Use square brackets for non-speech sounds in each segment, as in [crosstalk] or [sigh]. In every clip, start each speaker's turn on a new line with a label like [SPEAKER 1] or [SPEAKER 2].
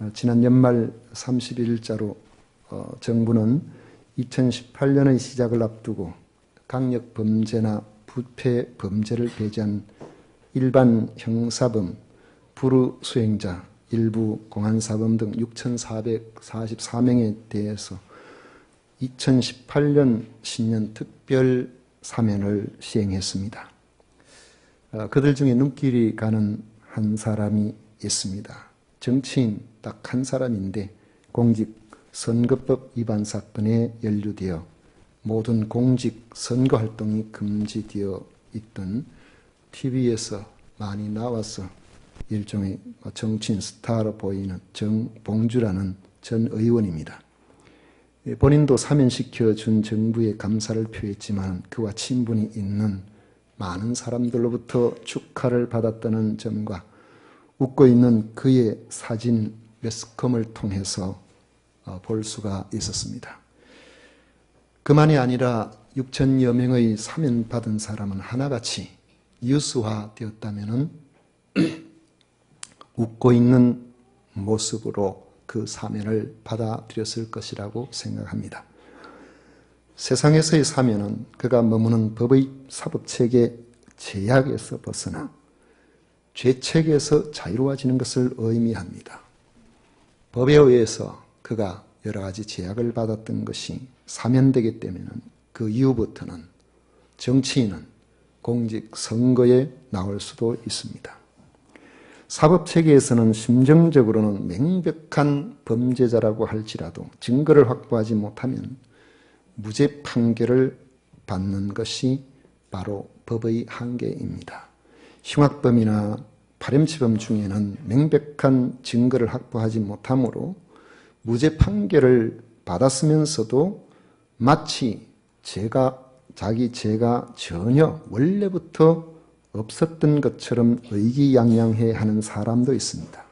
[SPEAKER 1] 어, 지난 연말 31일자로 어, 정부는 2018년의 시작을 앞두고 강력 범죄나 부패 범죄를 배제한 일반 형사범, 부루 수행자, 일부 공안사범 등 6,444명에 대해서 2018년 신년 특별 사면을 시행했습니다. 어, 그들 중에 눈길이 가는 한 사람이 있습니다. 정치인 딱 한 사람인데 공직 선거법 위반 사건에 연루되어 모든 공직 선거 활동이 금지되어 있던 TV에서 많이 나와서 일종의 정치인 스타로 보이는 정봉주라는 전 의원입니다. 본인도 사면시켜 준 정부에 감사를 표했지만 그와 친분이 있는 많은 사람들로부터 축하를 받았다는 점과 웃고 있는 그의 사진 매스컴을 통해서 어, 볼 수가 있었습니다. 그만이 아니라 6천여 명의 사면받은 사람은 하나같이 뉴스화되었다면 [clears throat] 웃고 있는 모습으로 그 사면을 받아들였을 것이라고 생각합니다. 세상에서의 사면은 그가 머무는 법의 사법체계 제약에서 벗어나 죄책에서 자유로워지는 것을 의미합니다. 법에 의해서 그가 여러 가지 제약을 받았던 것이 사면되기 때문에 그 이후부터는 정치인은 공직 선거에 나올 수도 있습니다. 사법체계에서는 심정적으로는 명백한 범죄자라고 할지라도 증거를 확보하지 못하면 무죄 판결을 받는 것이 바로 법의 한계입니다. 흉악범이나 파렴치범 중에는 명백한 증거를 확보하지 못하므로 무죄 판결을 받았으면서도 마치 죄가 자기 죄가 전혀 원래부터 없었던 것처럼 의기양양해 하는 사람도 있습니다.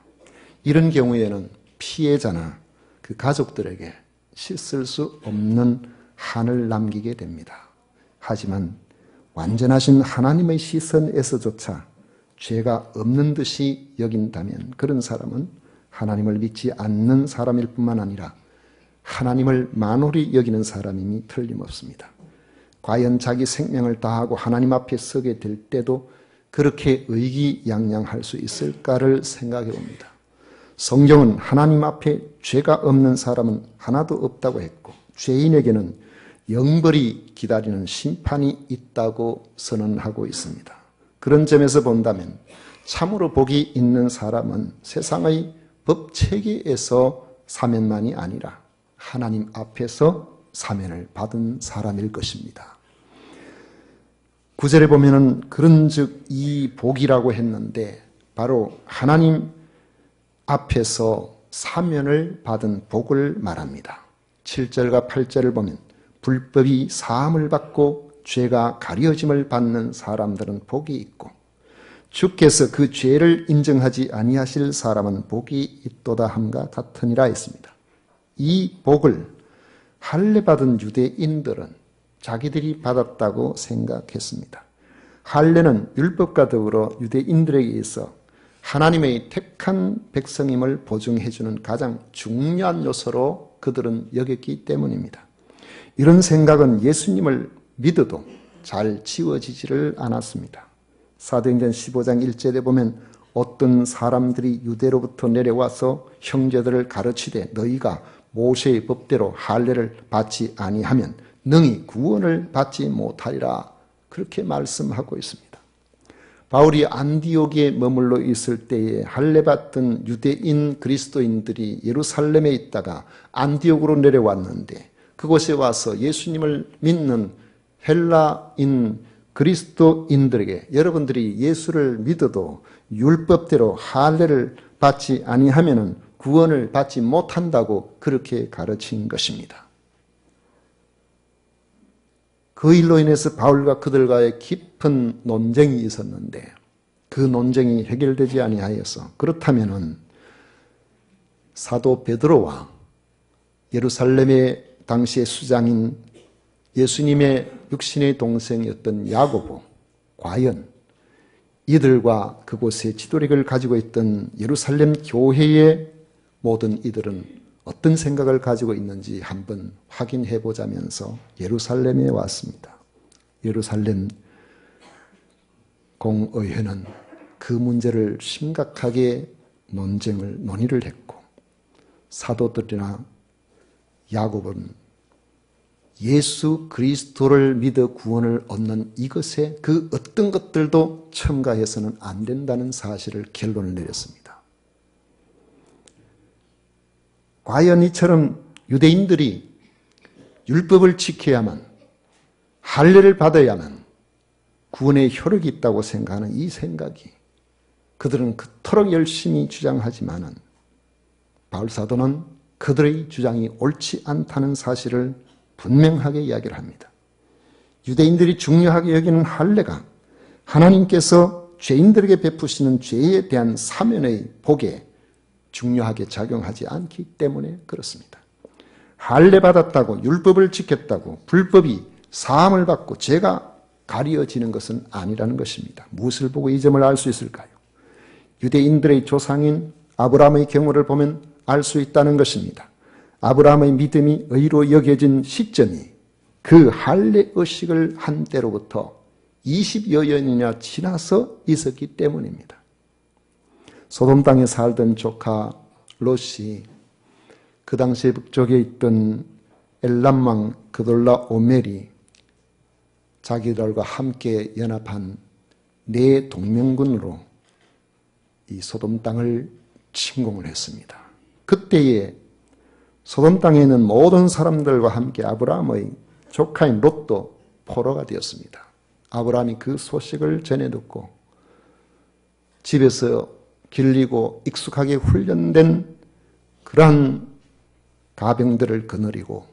[SPEAKER 1] 이런 경우에는 피해자나 그 가족들에게 씻을 수 없는 한을 남기게 됩니다. 하지만 완전하신 하나님의 시선에서조차 죄가 없는 듯이 여긴다면 그런 사람은 하나님을 믿지 않는 사람일 뿐만 아니라 하나님을 만홀히 여기는 사람임이 틀림없습니다. 과연 자기 생명을 다하고 하나님 앞에 서게 될 때도 그렇게 의기양양할 수 있을까를 생각해 봅니다. 성경은 하나님 앞에 죄가 없는 사람은 하나도 없다고 했고 죄인에게는 영벌이 기다리는 심판이 있다고 선언하고 있습니다. 그런 점에서 본다면 참으로 복이 있는 사람은 세상의 법 체계에서 사면만이 아니라 하나님 앞에서 사면을 받은 사람일 것입니다. 구절에 보면은 그런즉 이 복이라고 했는데 바로 하나님 앞에서 사면을 받은 복을 말합니다. 7절과 8절을 보면 불법이 사함을 받고 죄가 가려짐을 받는 사람들은 복이 있고 주께서 그 죄를 인정하지 아니하실 사람은 복이 있도다 함과 같으니라 했습니다. 이 복을 할례 받은 유대인들은 자기들이 받았다고 생각했습니다. 할례는 율법과 더불어 유대인들에게 있어 하나님의 택한 백성임을 보증해주는 가장 중요한 요소로 그들은 여겼기 때문입니다. 이런 생각은 예수님을 믿어도 잘 지워지지를 않았습니다. 사도행전 15장 1절에 보면 어떤 사람들이 유대로부터 내려와서 형제들을 가르치되 너희가 모세의 법대로 할례를 받지 아니하면 능히 구원을 받지 못하리라 그렇게 말씀하고 있습니다. 바울이 안디옥에 머물러 있을 때에 할례 받던 유대인 그리스도인들이 예루살렘에 있다가 안디옥으로 내려왔는데 그곳에 와서 예수님을 믿는 헬라인 그리스도인들에게 여러분들이 예수를 믿어도 율법대로 할례를 받지 아니하면은 구원을 받지 못한다고 그렇게 가르친 것입니다. 그 일로 인해서 바울과 그들과의 깊은 논쟁이 있었는데 그 논쟁이 해결되지 아니하여서 그렇다면은 사도 베드로와 예루살렘의 당시의 수장인 예수님의 육신의 동생이었던 야고보, 과연 이들과 그곳에 지도력을 가지고 있던 예루살렘 교회의 모든 이들은 어떤 생각을 가지고 있는지 한번 확인해 보자면서 예루살렘에 왔습니다. 예루살렘 공의회는 그 문제를 심각하게 논쟁을 논의를 했고 사도들이나 야곱은 예수 그리스도를 믿어 구원을 얻는 이것에 그 어떤 것들도 첨가해서는 안 된다는 사실을 결론을 내렸습니다. 과연 이처럼 유대인들이 율법을 지켜야만 할례를 받아야만 구원의 효력이 있다고 생각하는 이 생각이 그들은 그토록 열심히 주장하지만은 바울 사도는 그들의 주장이 옳지 않다는 사실을 분명하게 이야기를 합니다. 유대인들이 중요하게 여기는 할례가 하나님께서 죄인들에게 베푸시는 죄에 대한 사면의 복에 중요하게 작용하지 않기 때문에 그렇습니다. 할례 받았다고 율법을 지켰다고 불법이 사함을 받고 죄가 가려지는 것은 아니라는 것입니다. 무엇을 보고 이 점을 알 수 있을까요? 유대인들의 조상인 아브라함의 경우를 보면 알 수 있다는 것입니다. 아브라함의 믿음이 의로 여겨진 시점이 그 할례 의식을 한 때로부터 20여 년이나 지나서 있었기 때문입니다. 소돔 땅에 살던 조카 롯이 그 당시에 북쪽에 있던 엘람왕 그돌라 오멜이 자기들과 함께 연합한 네 동맹군으로 이 소돔 땅을 침공을 했습니다. 그때에 소돔 땅에 있는 모든 사람들과 함께 아브라함의 조카인 롯도 포로가 되었습니다. 아브라함이 그 소식을 전해 듣고 집에서 길리고 익숙하게 훈련된 그러한 가병들을 거느리고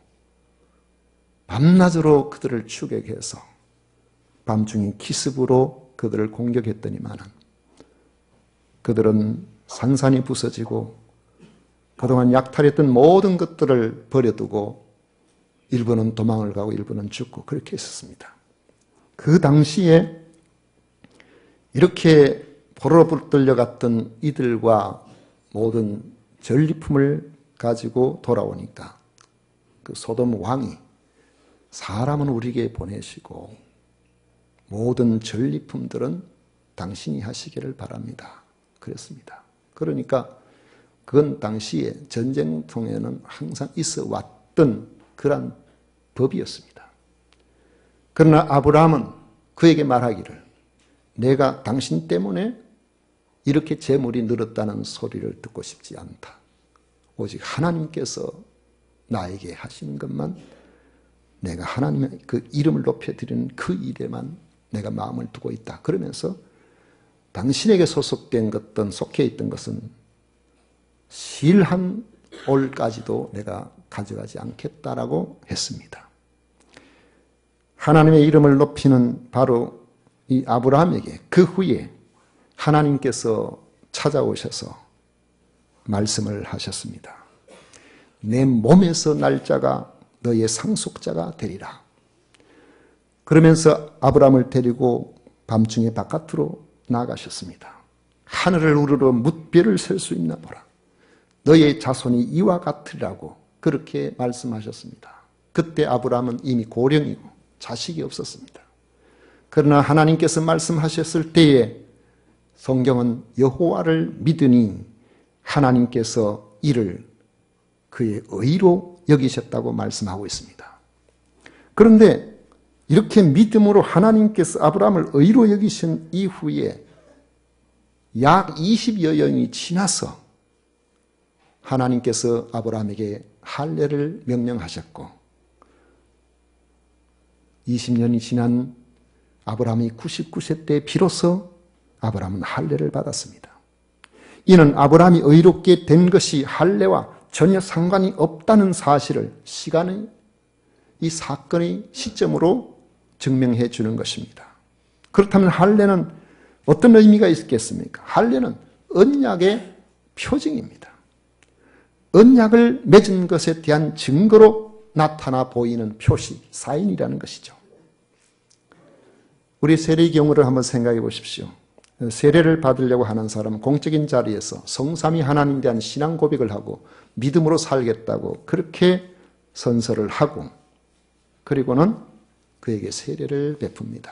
[SPEAKER 1] 밤낮으로 그들을 추격해서 밤중에 기습으로 그들을 공격했더니만은 그들은 산산이 부서지고 그동안 약탈했던 모든 것들을 버려두고 일부는 도망을 가고 일부는 죽고 그렇게 했었습니다. 그 당시에 이렇게 포로로 붙들려 갔던 이들과 모든 전리품을 가지고 돌아오니까 그 소돔 왕이 사람은 우리에게 보내시고 모든 전리품들은 당신이 하시기를 바랍니다. 그랬습니다. 그러니까 그건 당시에 전쟁통에는 항상 있어 왔던 그런 법이었습니다. 그러나 아브라함은 그에게 말하기를 내가 당신 때문에 이렇게 재물이 늘었다는 소리를 듣고 싶지 않다. 오직 하나님께서 나에게 하시는 것만 내가 하나님의 그 이름을 높여드리는 그 일에만 내가 마음을 두고 있다. 그러면서 당신에게 소속된 것든 속해 있던 것은 실한 올까지도 내가 가져가지 않겠다라고 했습니다. 하나님의 이름을 높이는 바로 이 아브라함에게 그 후에 하나님께서 찾아오셔서 말씀을 하셨습니다. 내 몸에서 날짜가 너의 상속자가 되리라. 그러면서 아브라함을 데리고 밤중에 바깥으로 나가셨습니다. 하늘을 우르르 뭇별을 셀 수 있나 보라. 너의 자손이 이와 같으리라고 그렇게 말씀하셨습니다. 그때 아브라함은 이미 고령이고 자식이 없었습니다. 그러나 하나님께서 말씀하셨을 때에 성경은 여호와를 믿으니 하나님께서 이를 그의 의로 여기셨다고 말씀하고 있습니다. 그런데 이렇게 믿음으로 하나님께서 아브라함을 의로 여기신 이후에 약 20여 년이 지나서 하나님께서 아브라함에게 할례를 명령하셨고 20년이 지난 아브라함이 99세 때 비로소 아브라함은 할례를 받았습니다. 이는 아브라함이 의롭게 된 것이 할례와 전혀 상관이 없다는 사실을 시간의 이 사건의 시점으로 증명해 주는 것입니다. 그렇다면 할례는 어떤 의미가 있겠습니까? 할례는 언약의 표징입니다. 언약을 맺은 것에 대한 증거로 나타나 보이는 표시, 사인이라는 것이죠. 우리 세례 경우를 한번 생각해 보십시오. 세례를 받으려고 하는 사람은 공적인 자리에서 성삼위 하나님 대한 신앙 고백을 하고 믿음으로 살겠다고 그렇게 선서를 하고 그리고는 그에게 세례를 베풉니다.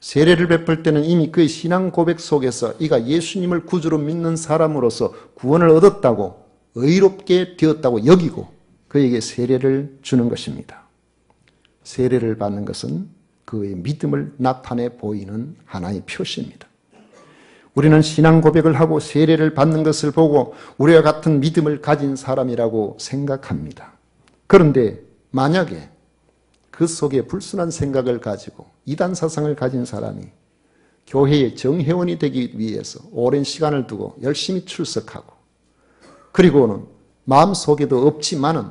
[SPEAKER 1] 세례를 베풀 때는 이미 그의 신앙 고백 속에서 이가 예수님을 구주로 믿는 사람으로서 구원을 얻었다고 의롭게 되었다고 여기고 그에게 세례를 주는 것입니다. 세례를 받는 것은 그의 믿음을 나타내 보이는 하나의 표시입니다. 우리는 신앙 고백을 하고 세례를 받는 것을 보고 우리와 같은 믿음을 가진 사람이라고 생각합니다. 그런데 만약에 그 속에 불순한 생각을 가지고 이단 사상을 가진 사람이 교회의 정회원이 되기 위해서 오랜 시간을 두고 열심히 출석하고 그리고는 마음속에도 없지만은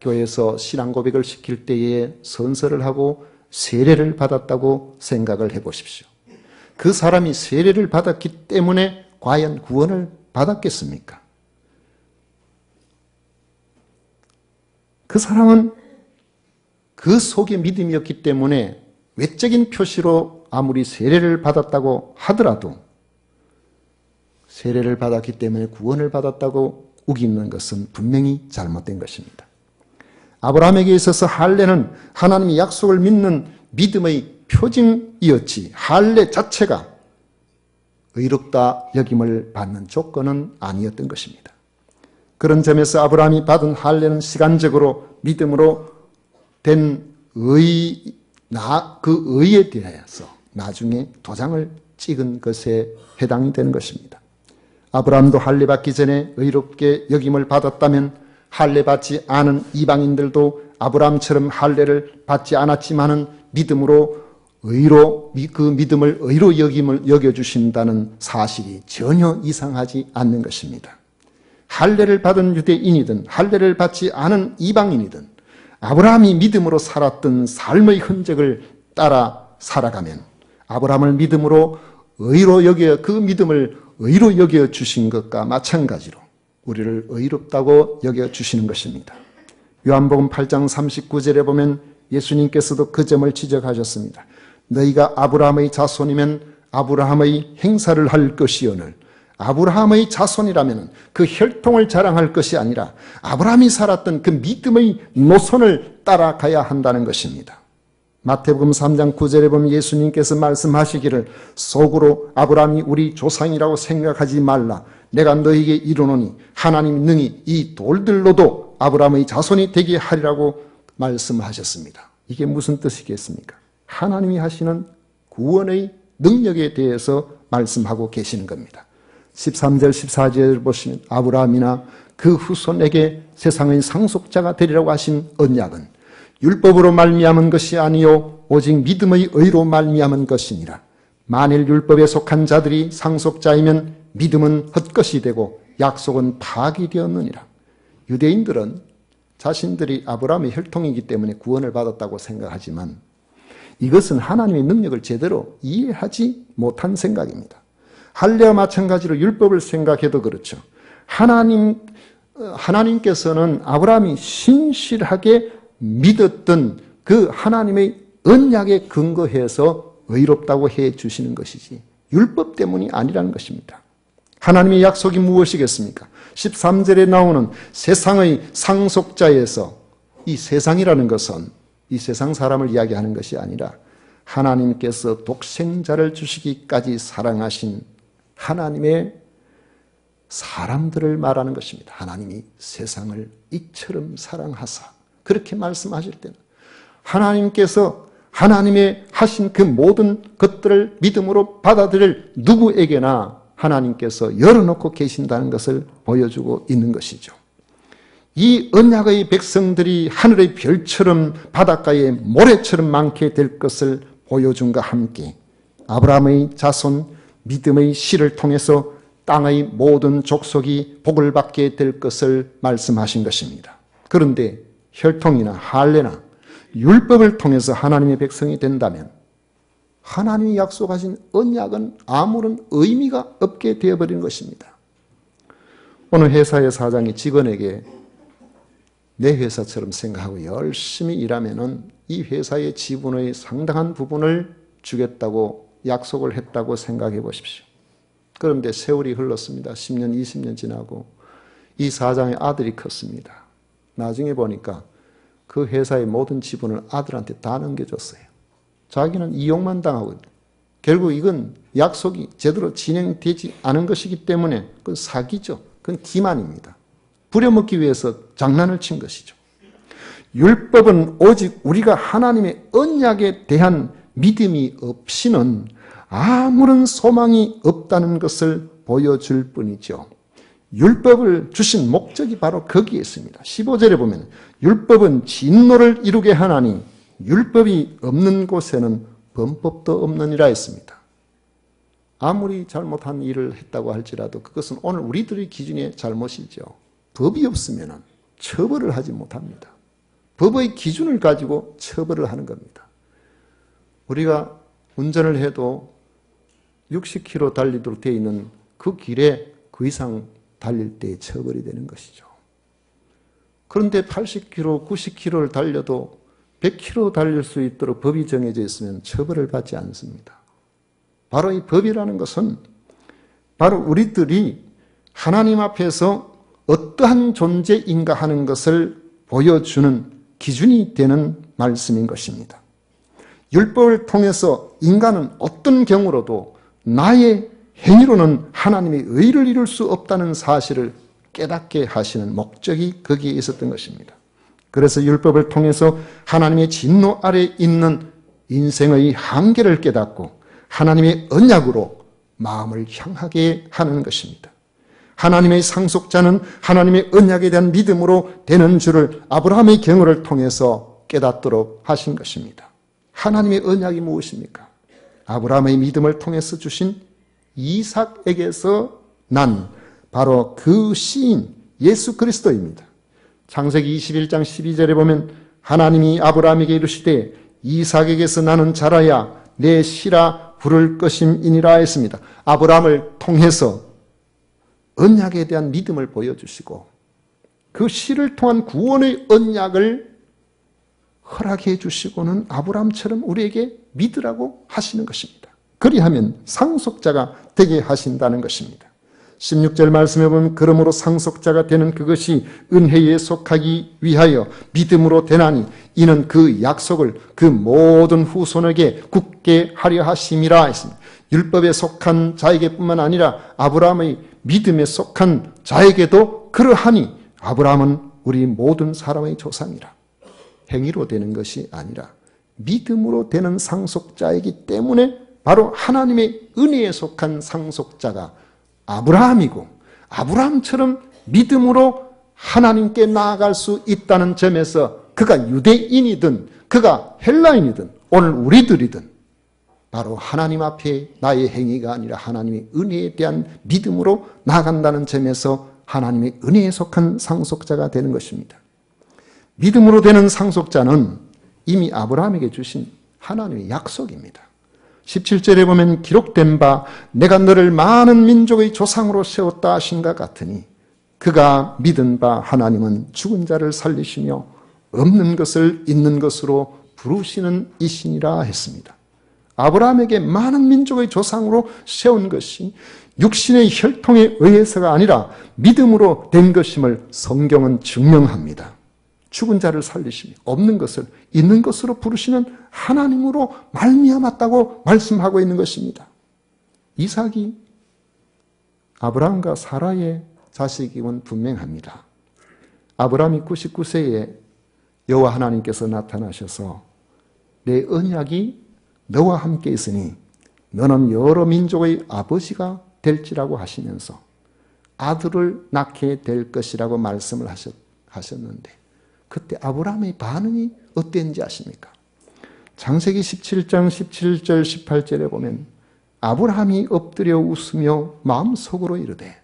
[SPEAKER 1] 교회에서 신앙 고백을 시킬 때에 선서를 하고 세례를 받았다고 생각을 해 보십시오. 그 사람이 세례를 받았기 때문에 과연 구원을 받았겠습니까? 그 사람은 그 속에 믿음이었기 때문에 외적인 표시로 아무리 세례를 받았다고 하더라도 세례를 받았기 때문에 구원을 받았다고 우기는 것은 분명히 잘못된 것입니다. 아브라함에게 있어서 할례는 하나님의 약속을 믿는 믿음의 표징이었지 할례 자체가 의롭다 여김을 받는 조건은 아니었던 것입니다. 그런 점에서 아브라함이 받은 할례는 시간적으로 믿음으로 된 의, 나, 그 의에 대해서 나중에 도장을 찍은 것에 해당이 되는 것입니다. 아브라함도 할례 받기 전에 의롭게 여김을 받았다면 할례 받지 않은 이방인들도 아브라함처럼 할례를 받지 않았지만은 믿음으로 의로 그 믿음을 의로 여김을 여겨 주신다는 사실이 전혀 이상하지 않는 것입니다. 할례를 받은 유대인이든 할례를 받지 않은 이방인이든 아브라함이 믿음으로 살았던 삶의 흔적을 따라 살아가면 아브라함을 믿음으로 의로 여겨 그 믿음을 의로 여겨 주신 것과 마찬가지로 우리를 의롭다고 여겨 주시는 것입니다. 요한복음 8장 39절에 보면 예수님께서도 그 점을 지적하셨습니다. 너희가 아브라함의 자손이면 아브라함의 행사를 할 것이오늘 아브라함의 자손이라면 그 혈통을 자랑할 것이 아니라 아브라함이 살았던 그 믿음의 노선을 따라가야 한다는 것입니다. 마태복음 3장 9절에 보면 예수님께서 말씀하시기를 속으로 아브라함이 우리 조상이라고 생각하지 말라. 내가 너에게 이르노니 하나님 능히 이 돌들로도 아브라함의 자손이 되게 하리라고 말씀하셨습니다. 이게 무슨 뜻이겠습니까? 하나님이 하시는 구원의 능력에 대해서 말씀하고 계시는 겁니다. 13절 14절을 보시면 아브라함이나 그 후손에게 세상의 상속자가 되리라고 하신 언약은 율법으로 말미암은 것이 아니요 오직 믿음의 의로 말미암은 것이니라. 만일 율법에 속한 자들이 상속자이면 믿음은 헛것이 되고 약속은 파기되었느니라. 유대인들은 자신들이 아브라함의 혈통이기 때문에 구원을 받았다고 생각하지만 이것은 하나님의 능력을 제대로 이해하지 못한 생각입니다. 할례와 마찬가지로 율법을 생각해도 그렇죠. 하나님 하나님께서는 아브라함이 신실하게 믿었던 그 하나님의 언약에 근거해서 의롭다고 해 주시는 것이지 율법 때문이 아니라는 것입니다. 하나님의 약속이 무엇이겠습니까? 13절에 나오는 세상의 상속자에서 이 세상이라는 것은 이 세상 사람을 이야기하는 것이 아니라 하나님께서 독생자를 주시기까지 사랑하신 하나님의 사람들을 말하는 것입니다. 하나님이 세상을 이처럼 사랑하사 그렇게 말씀하실 때는 하나님께서 하나님의 하신 그 모든 것들을 믿음으로 받아들일 누구에게나 하나님께서 열어놓고 계신다는 것을 보여주고 있는 것이죠. 이 언약의 백성들이 하늘의 별처럼 바닷가의 모래처럼 많게 될 것을 보여준과 함께 아브라함의 자손 믿음의 씨를 통해서 땅의 모든 족속이 복을 받게 될 것을 말씀하신 것입니다. 그런데 혈통이나 할례나 율법을 통해서 하나님의 백성이 된다면 하나님이 약속하신 언약은 아무런 의미가 없게 되어버리는 것입니다. 오늘 회사의 사장이 직원에게 내 회사처럼 생각하고 열심히 일하면 이 회사의 지분의 상당한 부분을 주겠다고 약속을 했다고 생각해 보십시오. 그런데 세월이 흘렀습니다. 10년, 20년 지나고 이 사장의 아들이 컸습니다. 나중에 보니까 그 회사의 모든 지분을 아들한테 다 넘겨줬어요. 자기는 이용만 당하고 결국 이건 약속이 제대로 진행되지 않은 것이기 때문에 그건 사기죠. 그건 기만입니다. 부려먹기 위해서 장난을 친 것이죠. 율법은 오직 우리가 하나님의 언약에 대한 믿음이 없이는 아무런 소망이 없다는 것을 보여줄 뿐이죠. 율법을 주신 목적이 바로 거기에 있습니다. 15절에 보면 율법은 진노를 이루게 하나니 율법이 없는 곳에는 범법도 없느니라 했습니다. 아무리 잘못한 일을 했다고 할지라도 그것은 오늘 우리들의 기준의 잘못이죠. 법이 없으면 처벌을 하지 못합니다. 법의 기준을 가지고 처벌을 하는 겁니다. 우리가 운전을 해도 60km 달리도록 되어 있는 그 길에 그 이상 달릴 때 처벌이 되는 것이죠. 그런데 80km, 90km를 달려도 100km 달릴 수 있도록 법이 정해져 있으면 처벌을 받지 않습니다. 바로 이 법이라는 것은 바로 우리들이 하나님 앞에서 어떠한 존재인가 하는 것을 보여주는 기준이 되는 말씀인 것입니다. 율법을 통해서 인간은 어떤 경우로도 나의 행위로는 하나님의 의를 이룰 수 없다는 사실을 깨닫게 하시는 목적이 거기에 있었던 것입니다. 그래서 율법을 통해서 하나님의 진노 아래 있는 인생의 한계를 깨닫고 하나님의 언약으로 마음을 향하게 하는 것입니다. 하나님의 상속자는 하나님의 언약에 대한 믿음으로 되는 줄을 아브라함의 경우를 통해서 깨닫도록 하신 것입니다. 하나님의 언약이 무엇입니까? 아브라함의 믿음을 통해서 주신 이삭에게서 난 바로 그 시인 예수 그리스도입니다. 창세기 21장 12절에 보면 하나님이 아브라함에게 이르시되 이삭에게서 나는 자라야 내 시라 부를 것임이니라 했습니다. 아브라함을 통해서 언약에 대한 믿음을 보여주시고 그 시를 통한 구원의 언약을 허락해 주시고는 아브라함처럼 우리에게 믿으라고 하시는 것입니다. 그리하면 상속자가 되게 하신다는 것입니다. 16절 말씀해 보면 그러므로 상속자가 되는 그것이 은혜에 속하기 위하여 믿음으로 되나니 이는 그 약속을 그 모든 후손에게 굳게 하려 하심이라 했습니다. 율법에 속한 자에게뿐만 아니라 아브라함의 믿음에 속한 자에게도 그러하니 아브라함은 우리 모든 사람의 조상이라. 행위로 되는 것이 아니라 믿음으로 되는 상속자이기 때문에 바로 하나님의 은혜에 속한 상속자가 아브라함이고 아브라함처럼 믿음으로 하나님께 나아갈 수 있다는 점에서 그가 유대인이든 그가 헬라인이든 오늘 우리들이든 바로 하나님 앞에 나의 행위가 아니라 하나님의 은혜에 대한 믿음으로 나아간다는 점에서 하나님의 은혜에 속한 상속자가 되는 것입니다. 믿음으로 되는 상속자는 이미 아브라함에게 주신 하나님의 약속입니다. 17절에 보면 기록된 바 내가 너를 많은 민족의 조상으로 세웠다 하신 것 같으니 그가 믿은 바 하나님은 죽은 자를 살리시며 없는 것을 있는 것으로 부르시는 이신이라 했습니다. 아브라함에게 많은 민족의 조상으로 세운 것이 육신의 혈통에 의해서가 아니라 믿음으로 된 것임을 성경은 증명합니다. 죽은 자를 살리시며 없는 것을 있는 것으로 부르시는 하나님으로 말미암았다고 말씀하고 있는 것입니다. 이삭이 아브라함과 사라의 자식임은 분명합니다. 아브라함이 99세에 여호와 하나님께서 나타나셔서 내 언약이 너와 함께 있으니 너는 여러 민족의 아버지가 될지라고 하시면서 아들을 낳게 될 것이라고 말씀을 하셨, 하셨는데 그때 아브라함의 반응이 어땠는지 아십니까? 장세기 17장 17절 18절에 보면 아브라함이 엎드려 웃으며 마음속으로 이르되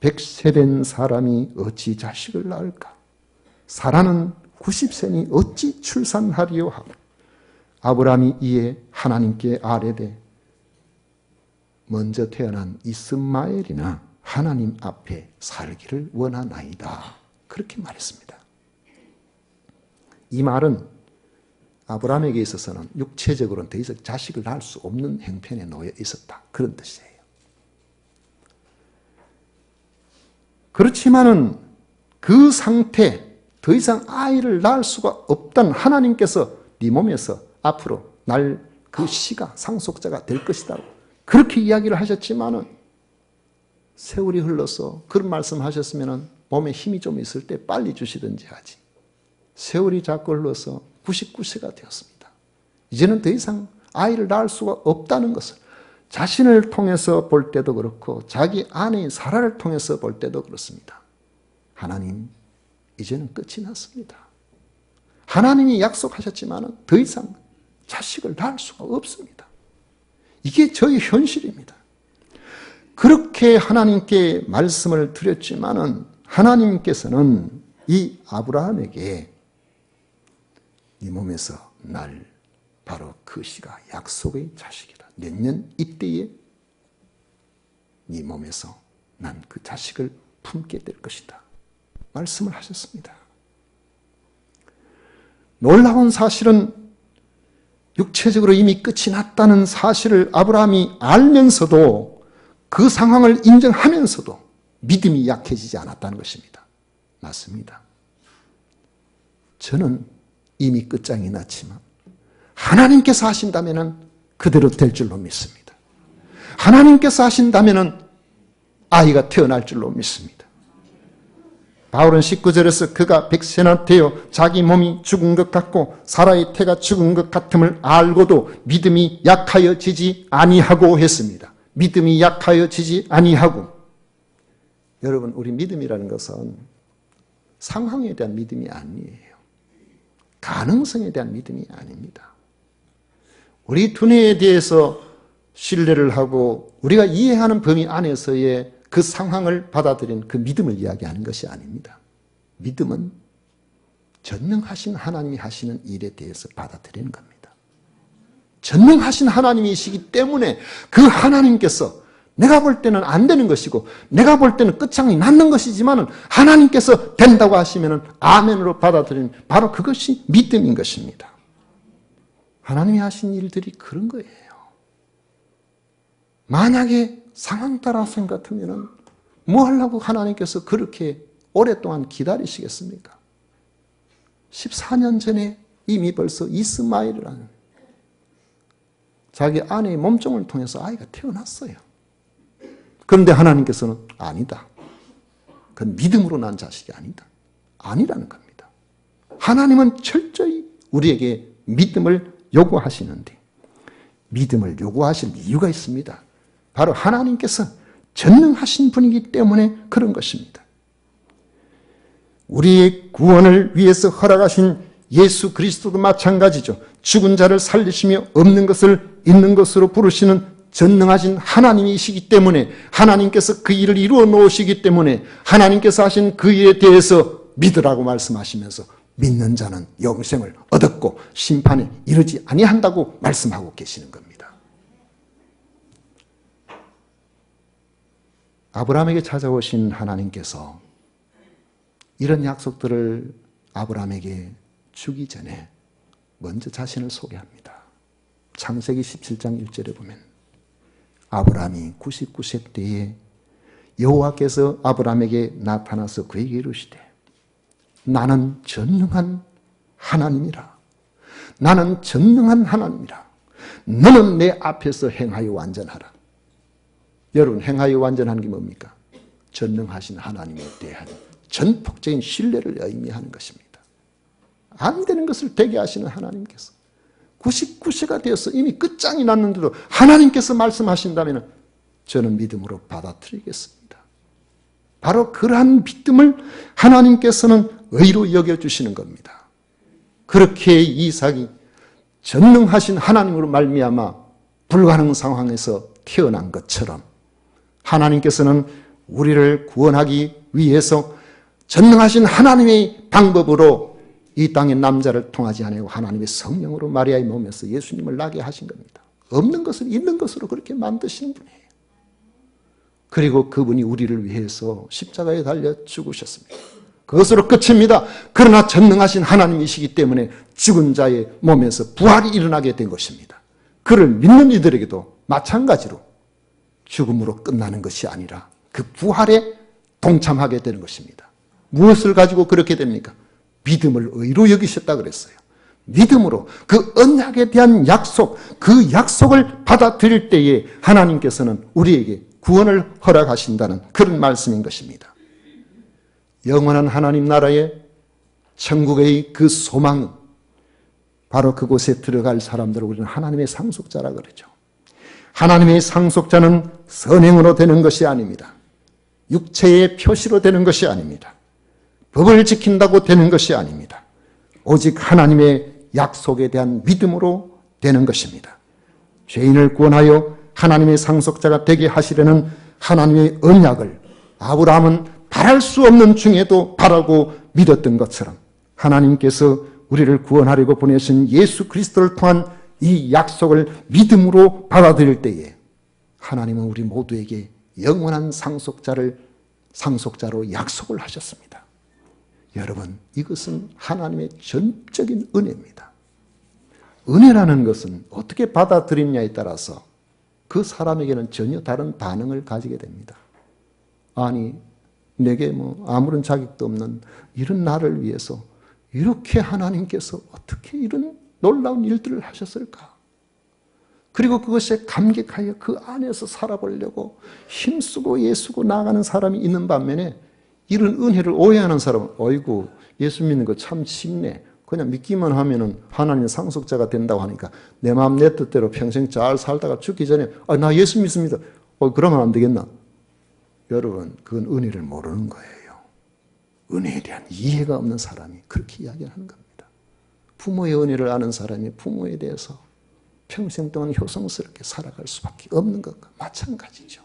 [SPEAKER 1] 백세 된 사람이 어찌 자식을 낳을까? 사라는 90세니 어찌 출산하리요 하고 아브라함이 이에 하나님께 아뢰되 먼저 태어난 이스마엘이나 하나님 앞에 살기를 원하나이다. 그렇게 말했습니다. 이 말은 아브라함에게 있어서는 육체적으로는 더 이상 자식을 낳을 수 없는 형편에 놓여 있었다. 그런 뜻이에요. 그렇지만은 그 상태, 더 이상 아이를 낳을 수가 없다는 하나님께서 네 몸에서 앞으로 날 그 씨가 상속자가 될 것이다. 그렇게 이야기를 하셨지만은 세월이 흘러서 그런 말씀 하셨으면 몸에 힘이 좀 있을 때 빨리 주시든지 하지. 세월이 자꾸 흘러서 99세가 되었습니다. 이제는 더 이상 아이를 낳을 수가 없다는 것을 자신을 통해서 볼 때도 그렇고 자기 아내인 사라를 통해서 볼 때도 그렇습니다. 하나님, 이제는 끝이 났습니다. 하나님이 약속하셨지만 더 이상 자식을 낳을 수가 없습니다. 이게 저희 현실입니다. 그렇게 하나님께 말씀을 드렸지만은 하나님께서는 이 아브라함에게 네 몸에서 날 바로 그 씨가 약속의 자식이다. 내년 이때에 네 몸에서 난 그 자식을 품게 될 것이다. 말씀을 하셨습니다. 놀라운 사실은 육체적으로 이미 끝이 났다는 사실을 아브라함이 알면서도 그 상황을 인정하면서도 믿음이 약해지지 않았다는 것입니다. 맞습니다. 저는 이미 끝장이 났지만 하나님께서 하신다면 그대로 될 줄로 믿습니다. 하나님께서 하신다면 아이가 태어날 줄로 믿습니다. 바울은 19절에서 그가 백세나 되어 자기 몸이 죽은 것 같고 사라의 태가 죽은 것 같음을 알고도 믿음이 약하여지지 아니하고 했습니다. 믿음이 약하여지지 아니하고 여러분 우리 믿음이라는 것은 상황에 대한 믿음이 아니에요. 가능성에 대한 믿음이 아닙니다. 우리 두뇌에 대해서 신뢰를 하고 우리가 이해하는 범위 안에서의 그 상황을 받아들인 그 믿음을 이야기하는 것이 아닙니다. 믿음은 전능하신 하나님이 하시는 일에 대해서 받아들이는 겁니다. 전능하신 하나님이시기 때문에 그 하나님께서 내가 볼 때는 안 되는 것이고 내가 볼 때는 끝장이 났는 것이지만 하나님께서 된다고 하시면 아멘으로 받아들이는 바로 그것이 믿음인 것입니다. 하나님이 하신 일들이 그런 거예요. 만약에 상황 따라 생각하면 뭐 하려고 하나님께서 그렇게 오랫동안 기다리시겠습니까? 14년 전에 이미 벌써 이스마일이라는 자기 아내의 몸종을 통해서 아이가 태어났어요. 그런데 하나님께서는 아니다. 그건 믿음으로 난 자식이 아니다. 아니라는 겁니다. 하나님은 철저히 우리에게 믿음을 요구하시는데 믿음을 요구하실 이유가 있습니다. 바로 하나님께서 전능하신 분이기 때문에 그런 것입니다. 우리의 구원을 위해서 허락하신 예수 그리스도도 마찬가지죠. 죽은 자를 살리시며 없는 것을 있는 것으로 부르시는 전능하신 하나님이시기 때문에 하나님께서 그 일을 이루어 놓으시기 때문에 하나님께서 하신 그 일에 대해서 믿으라고 말씀하시면서 믿는 자는 영생을 얻었고 심판에 이르지 아니한다고 말씀하고 계시는 겁니다. 아브라함에게 찾아오신 하나님께서 이런 약속들을 아브라함에게 주기 전에 먼저 자신을 소개합니다. 창세기 17장 1절에 보면 아브라함이 99세 때에 여호와께서 아브라함에게 나타나서 그에게 이르시되 나는 전능한 하나님이라. 나는 전능한 하나님이라. 너는 내 앞에서 행하여 완전하라. 여러분 행하여 완전한 게 뭡니까? 전능하신 하나님에 대한 전폭적인 신뢰를 의미하는 것입니다. 안 되는 것을 되게 하시는 하나님께서 99세가 되어서 이미 끝장이 났는데도 하나님께서 말씀하신다면 저는 믿음으로 받아들이겠습니다. 바로 그러한 믿음을 하나님께서는 의로 여겨주시는 겁니다. 그렇게 이삭이 전능하신 하나님으로 말미암아 불가능 상황에서 태어난 것처럼 하나님께서는 우리를 구원하기 위해서 전능하신 하나님의 방법으로 이 땅의 남자를 통하지 아니고 하나님의 성령으로 마리아의 몸에서 예수님을 나게 하신 겁니다. 없는 것을 있는 것으로 그렇게 만드신 분이에요. 그리고 그분이 우리를 위해서 십자가에 달려 죽으셨습니다. 그것으로 끝입니다. 그러나 전능하신 하나님이시기 때문에 죽은 자의 몸에서 부활이 일어나게 된 것입니다. 그를 믿는 이들에게도 마찬가지로 죽음으로 끝나는 것이 아니라 그 부활에 동참하게 되는 것입니다. 무엇을 가지고 그렇게 됩니까? 믿음을 의로 여기셨다 그랬어요. 믿음으로 그 언약에 대한 약속, 그 약속을 받아들일 때에 하나님께서는 우리에게 구원을 허락하신다는 그런 말씀인 것입니다. 영원한 하나님 나라의 천국의 그 소망은 바로 그곳에 들어갈 사람들을 우리는 하나님의 상속자라 그러죠. 하나님의 상속자는 선행으로 되는 것이 아닙니다. 육체의 표시로 되는 것이 아닙니다. 법을 지킨다고 되는 것이 아닙니다. 오직 하나님의 약속에 대한 믿음으로 되는 것입니다. 죄인을 구원하여 하나님의 상속자가 되게 하시려는 하나님의 언약을 아브라함은 바랄 수 없는 중에도 바라고 믿었던 것처럼 하나님께서 우리를 구원하려고 보내신 예수 그리스도를 통한 이 약속을 믿음으로 받아들일 때에 하나님은 우리 모두에게 영원한 상속자를 상속자로 약속을 하셨습니다. 여러분, 이것은 하나님의 전적인 은혜입니다. 은혜라는 것은 어떻게 받아들이냐에 따라서 그 사람에게는 전혀 다른 반응을 가지게 됩니다. 아니, 내게 뭐 아무런 자격도 없는 이런 나를 위해서 이렇게 하나님께서 어떻게 이런 놀라운 일들을 하셨을까? 그리고 그것에 감격하여 그 안에서 살아보려고 힘쓰고 예수고 나가는 사람이 있는 반면에 이런 은혜를 오해하는 사람은 어이구 예수 믿는 거 참 쉽네. 그냥 믿기만 하면은 하나님의 상속자가 된다고 하니까 내 마음 내 뜻대로 평생 잘 살다가 죽기 전에 아, 나 예수 믿습니다. 어, 그러면 안 되겠나? 여러분, 그건 은혜를 모르는 거예요. 은혜에 대한 이해가 없는 사람이 그렇게 이야기하는 겁니다. 부모의 은혜를 아는 사람이 부모에 대해서 평생 동안 효성스럽게 살아갈 수밖에 없는 것과 마찬가지죠.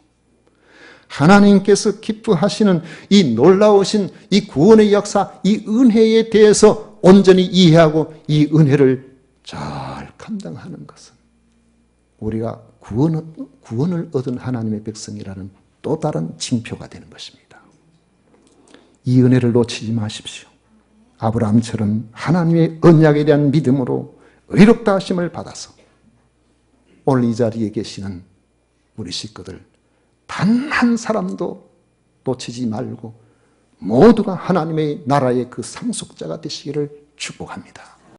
[SPEAKER 1] 하나님께서 기뻐하시는 이 놀라우신 이 구원의 역사, 이 은혜에 대해서 온전히 이해하고 이 은혜를 잘 감당하는 것은 우리가 구원을, 구원을 얻은 하나님의 백성이라는 또 다른 징표가 되는 것입니다. 이 은혜를 놓치지 마십시오. 아브라함처럼 하나님의 언약에 대한 믿음으로 의롭다 하심을 받아서 오늘 이 자리에 계시는 우리 식구들 단 한 사람도 놓치지 말고 모두가 하나님의 나라의 그 상속자가 되시기를 축복합니다.